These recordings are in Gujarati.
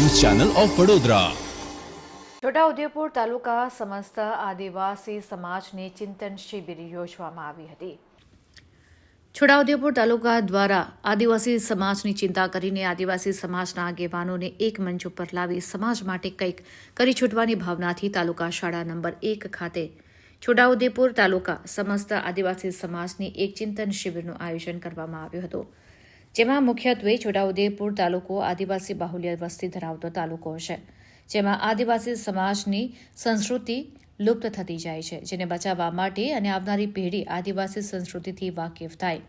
Channel of Vadodara. Chhota Udepur taluka સમસ્ત આદિવાસી સમાજની ચિંતન શિબિર યોજવામાં આવી હતી. છોટાઉદેપુર તાલુકા દ્વારા આદિવાસી સમાજની ચિંતા કરીને આદિવાસી સમાજના આગેવાનોને એક મંચ ઉપર લાવી સમાજ માટે કંઈક કરી છૂટવાની ભાવનાથી તાલુકા શાળા નંબર એક ખાતે છોટાઉદેપુર તાલુકા સમસ્ત આદિવાસી સમાજની એક ચિંતન શિબિરનું આયોજન કરવામાં આવ્યું હતું. જેમાં મુખ્યત્વે છોટાઉદેપુર તાલુકો, આદિવાસી બાહુલ્ય વસ્તી ધરાવતો તાલુકો છે. જેમાં આદિવાસી સમાજની સંસ્કૃતિ લુપ્ત થતી જાય છે, જેને બચાવવા માટે અને આવનારી પેઢી આદિવાસી સંસ્કૃતિથી વાકેફ થાય.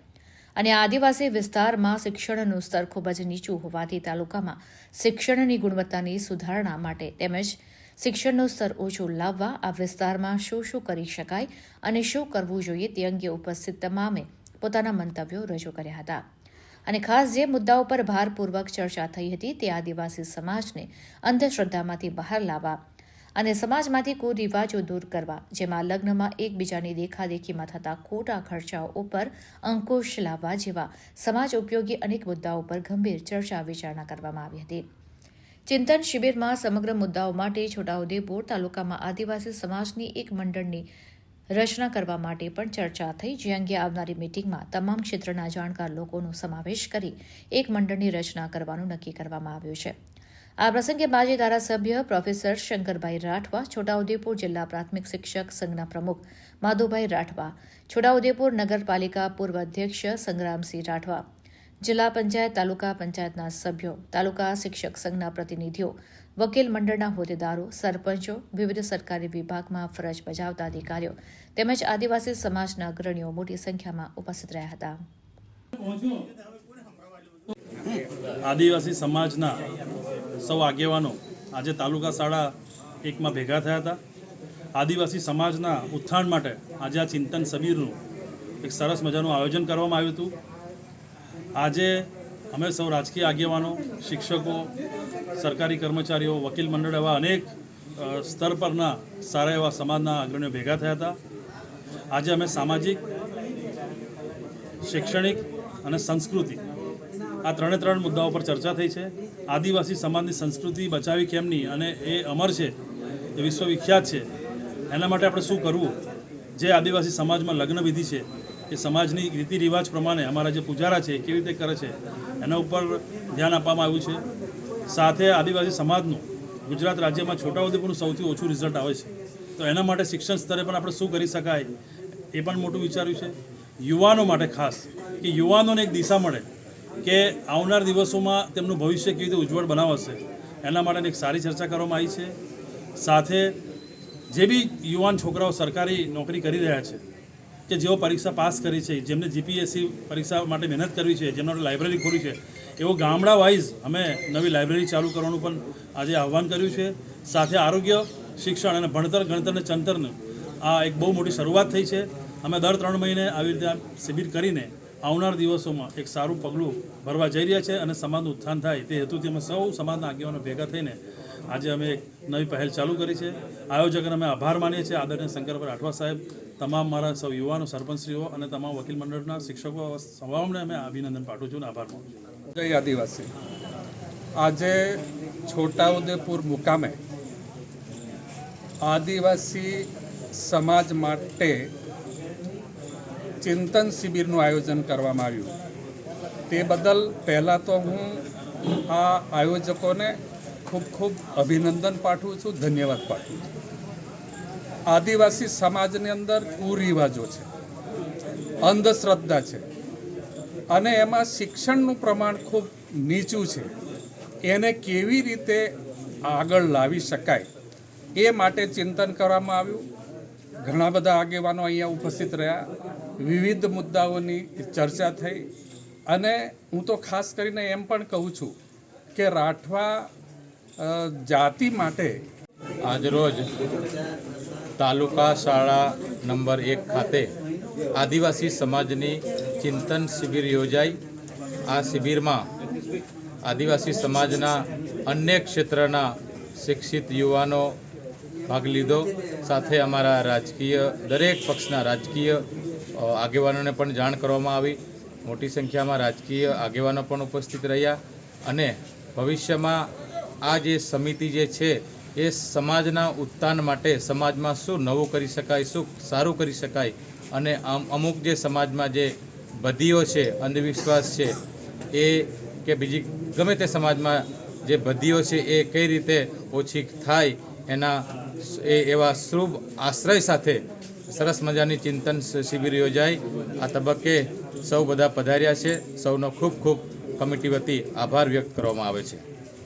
અને આદિવાસી વિસ્તારમાં શિક્ષણનું સ્તર ખૂબ જ નીચું હોવાથી તાલુકામાં શિક્ષણની ગુણવત્તાની સુધારણા માટે તેમજ શિક્ષણનું સ્તર ઓછું લાવવા આ વિસ્તારમાં શું શું કરી શકાય અને શું કરવું જોઈએ તે અંગે ઉપસ્થિત તમામે પોતાના મંતવ્યો રજૂ કર્યા હતા. અને ખાસ જે મુદ્દાઓ પર ભારપૂર્વક ચર્ચા થઈ હતી તે આદિવાસી સમાજને અંધશ્રદ્ધામાંથી બહાર લાવવા અને સમાજમાંથી કુરિવાજો દૂર કરવા, જેમાં લગ્નમાં એકબીજાની દેખાદેખીમાં થતા ખોટા ખર્ચાઓ ઉપર અંકુશ લાવવા જેવા સમાજ ઉપયોગી અનેક મુદ્દાઓ પર ગંભીર ચર્ચા વિચારણા કરવામાં આવી હતી. ચિંતન શિબિરમાં સમગ્ર મુદ્દાઓ માટે છોટાઉદેપુર તાલુકામાં આદિવાસી સમાજની એક મંડળની રચના કરવા માટે પણ ચર્ચા થઈ. જે અંગે આવનારી મિટિંગમાં તમામ ક્ષેત્રના જાણકાર લોકોનો સમાવેશ કરી એક મંડળની રચના કરવાનું નક્કી કરવામાં આવ્યું છે. આ પ્રસંગે માજી ધારાસભ્ય પ્રોફેસર શંકરભાઈ રાઠવા, છોટાઉદેપુર જિલ્લા પ્રાથમિક શિક્ષક સંઘના પ્રમુખ માધુભાઈ રાઠવા, છોટાઉદેપુર નગરપાલિકા પૂર્વ અધ્યક્ષ સંગ્રામસિંહ રાઠવા જિલ્લા પંચાયત, તાલુકા પંચાયતના સભ્યો, તાલુકા શિક્ષક સંઘના પ્રતિનિધિઓ, વકીલ મંડળના હોદ્દેદારો, સરપંચો, વિવિધ સરકારી વિભાગમાં ફરજ બજાવતા અધિકારીઓ તેમજ આદિવાસી સમાજના અગ્રણીઓ મોટી સંખ્યામાં ઉપસ્થિત રહ્યા હતા. આદિવાસી સમાજના સૌ આગેવાનો આજે તાલુકા શાળા એકમાં ભેગા થયા હતા. આદિવાસી સમાજના ઉત્થાન માટે આજે આ ચિંતન સમીરનું એક સરસ મજાનું આયોજન કરવામાં આવ્યું હતું. આજે અમે સૌ રાજકીય આગેવાનો, શિક્ષકો, સરકારી કર્મચારીઓ, વકીલ મંડળ એવા અનેક સ્તર પરના સારા એવા સમાજના અગ્રણીઓ ભેગા થયા હતા. આજે અમે સામાજિક, શૈક્ષણિક અને સંસ્કૃતિ આ ત્રણે ત્રણ મુદ્દાઓ પર ચર્ચા થઈ છે. આદિવાસી સમાજની સંસ્કૃતિ બચાવી કેમની અને એ અમર છે, એ વિશ્વવિખ્યાત છે, એના માટે આપણે શું કરવું? જે આદિવાસી સમાજમાં લગ્ન વિધિ છે એ સમાજની રીતિ રિવાજ પ્રમાણે અમારા જે પૂજારા છે, કેવી રીતે કરે છે, એના ઉપર ધ્યાન આપવામાં આવ્યું છે. સાથે આદિવાસી સમાજનું, ગુજરાત રાજ્યમાં છોટાઉદેપુરનું સૌથી ઓછું રિઝલ્ટ આવે છે. તો એના માટે શિક્ષણ સ્તરે પણ આપણે શું કરી શકાય, એ પણ મોટું વિચાર્યું છે. યુવાનો માટે ખાસ, કે યુવાનોને એક દિશા મળે, કે આવનાર દિવસોમાં તેમનું ભવિષ્ય કેવી રીતે ઉજ્જવળ બનાવશે, એના માટે એક સારી ચર્ચા કરવામાં આવી છે. સાથે જે બી યુવાન છોકરાઓ સરકારી નોકરી કરી રહ્યા છે કે જેઓ પરીક્ષા પાસ કરી છે, જેમને જીપીએસસી પરીક્ષા માટે મહેનત કરવી છે, જેમના લાઇબ્રેરી ખોલી છે, એવો ગામડા વાઇઝ અમે નવી લાઇબ્રેરી ચાલુ કરવાનું પણ આજે આહવાન કર્યું છે. સાથે આરોગ્ય, શિક્ષણ અને ભણતર, ગણતર અને ચંતરનું આ એક બહુ મોટી શરૂઆત થઈ છે. અમે દર ત્રણ મહિને આવી રીતે શિબિર કરીને આવનાર દિવસોમાં એક સારું પગલું ભરવા જઈ રહ્યા છે અને સમાજનું ઉત્થાન થાય તે હેતુથી અમે સૌ સમાજના આગેવાનો ભેગા થઈને આજે અમે એક નવી પહેલ ચાલુ કરી છે. આયોજકને અમે આભાર માનીએ છીએ. આદરણીય શંકરભાઈ રાઠવા સાહેબ, તમામ મારા સૌ યુવાનો, સરપંચશ્રીઓ અને તમામ વકીલ મંડળના શિક્ષકો સૌને અમે અભિનંદન પાઠવું છું અને આભાર માનું જય આદિવાસી. આજે છોટાઉદેપુર મુકામે આદિવાસી સમાજ માટે ચિંતન શિબિરનું આયોજન કરવામાં આવ્યું. તે બદલ પહેલાં તો હું આ આયોજકોને ખૂબ ખૂબ અભિનંદન પાઠવું છું, ધન્યવાદ પાઠવું છું. આદિવાસી સમાજની અંદર કુરિવાજો છે, અંધશ્રદ્ધા છે અને એમાં શિક્ષણનું પ્રમાણ ખૂબ નીચું છે. એને કેવી રીતે આગળ લાવી શકાય એ માટે ચિંતન કરવામાં આવ્યું. ઘણા બધા આગેવાનો અહીંયા ઉપસ્થિત રહ્યા. વિવિધ મુદ્દાઓની ચર્ચા થઈ. અને હું તો ખાસ કરીને એમ પણ કહું છું કે રાઠવા જાતિ માટે આજરોજ તાલુકા શાળા નંબર એક ખાતે આદિવાસી સમાજની ચિંતન શિબિર યોજાઈ. આ શિબિરમાં આદિવાસી સમાજના અન્ય ક્ષેત્રના શિક્ષિત યુવાનો ભાગ લીધો. સાથે અમારા રાજકીય, દરેક પક્ષના રાજકીય આગેવાનોને પણ જાણ કરવામાં આવી. મોટી સંખ્યામાં રાજકીય આગેવાનો પણ ઉપસ્થિત રહ્યા અને ભવિષ્યમાં આ જે સમિતિ જે છે, એ સમાજના ઉત્થાન માટે સમાજમાં શું નવું કરી શકાય, શું સારું કરી શકાય અને અમ- અમુક જે સમાજમાં જે બધીઓ છે, અંધવિશ્વાસ છે, એ કે બીજી ગમે તે સમાજમાં જે બધીઓ છે, એ કઈ રીતે ઓછી થાય એના એ એવા શુભ આશ્રય સાથે સરસ મજાની ચિંતન શિબિર યોજાઈ આ તબક્કે સૌ બધા પધાર્યા છે. સૌનો ખૂબ ખૂબ કમિટી વતી આભાર વ્યક્ત કરવામાં આવે છે.